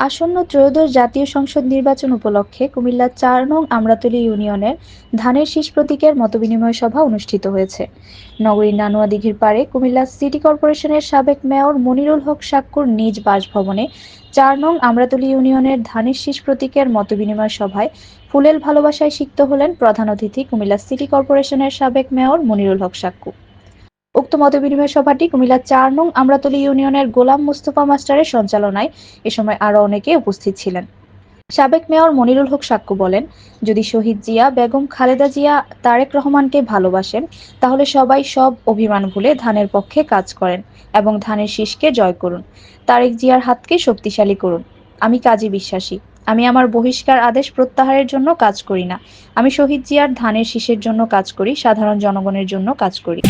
আসন্ন ত্রয়োদশ জাতীয় সংসদ নির্বাচন উপলক্ষে কুমিল্লার চার নং আমরাতলী ইউনিয়নের ধানের শীষ প্রতীকের মতবিনিময় সভা অনুষ্ঠিত হয়েছে। নগরীর নানুয়া দিঘির পাড়ে কুমিল্লা সিটি কর্পোরেশনের সাবেক মেয়র মনিরুল হক সাক্কুর নিজ বাসভবনে চার নং আমরাতলী ইউনিয়নের ধানের শীষ প্রতীকের মতবিনিময় সভায় ফুলেল ভালোবাসায় সিক্ত হলেন প্রধান অতিথি কুমিল্লা সিটি কর্পোরেশনের সাবেক মেয়র মনিরুল হক সাক্কু। উক্ত মতবিনিময় সভাটি কুমিল্লা চার নং আমরাতলী ইউনিয়নের গোলাম মুস্তফা মাস্টারের সঞ্চালনায় এ সময় আরও অনেকে উপস্থিত ছিলেন। সাবেক মেয়র মনিরুল হক সাক্কু বলেন, যদি শহীদ জিয়া, বেগম খালেদা জিয়া, তারেক রহমানকে ভালোবাসেন, তাহলে সবাই সব অভিমান ভুলে ধানের পক্ষে কাজ করেন এবং ধানের শীষকে জয় করুন। তারেক জিয়ার হাতকে শক্তিশালী করুন। আমি কাজী বিশ্বাসী। আমি আমার বহিষ্কার আদেশ প্রত্যাহারের জন্য কাজ করি না। আমি শহীদ জিয়ার ধানের শীষের জন্য কাজ করি, সাধারণ জনগণের জন্য কাজ করি।